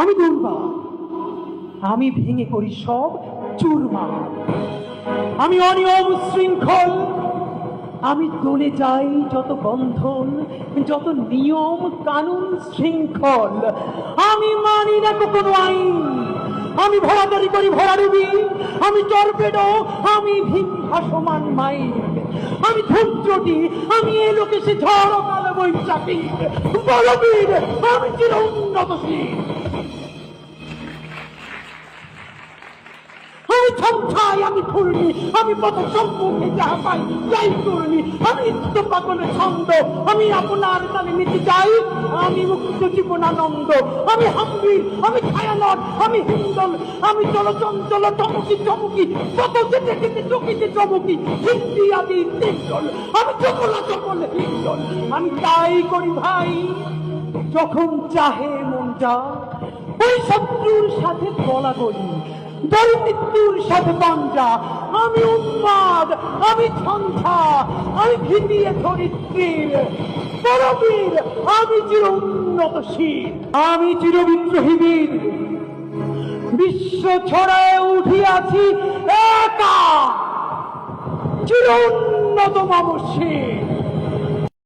আমি দুর্বা আমি ভেঙে করি সব চুরমা আমি অনিয়ম শৃঙ্খল। আমি দলে যাই যত বন্ধন, যত নিয়ম, কানুন শৃঙ্খল। আমি মানি না কোনো আইন। আমি ভরাদারি করি ভরাডুবি আমি টর্পেডো। আমি ভীম ভাসমান মাইন আমি ধূর্যটি আমি এ লোকে সে ঝড় বৈশাখী বলবীর আমি চির উন্নতশীল আমি ছমছাই আমি ফুলনি আমি পথ সম্মুখে যাহা পাই যাই করনি। আমি নিত্য পাগলের ছন্দ, আমি আপনার তালে নিতে চাই আমি মুক্ত জীবনানন্দ, আমি হাম্বির, আমি ছায়ানট, আমি হিন্দল, আমি চলচঞ্চল চমকি চমকি কত যেতে যেতে চকিতে চমকি, হিন্দি, আদি তিনজল আমি চকলা চকল হিন্দল। আমি তাই করি ভাই, যখন চাহে মন যা ওই শত্রুর সাথে গলা গলি মৃত্যুর সাথে পাঞ্জা আমি উন্মাদ, আমি ছঞ্ছা আমি ভিতিয়ে ধরিত্রীর। পরবীর, আমি চির উন্নতশীল আমি চির বিদ্রোহী বীর বিশ্ব ছড়ায় উঠিয়াছি একা। চির উন্নত মামসী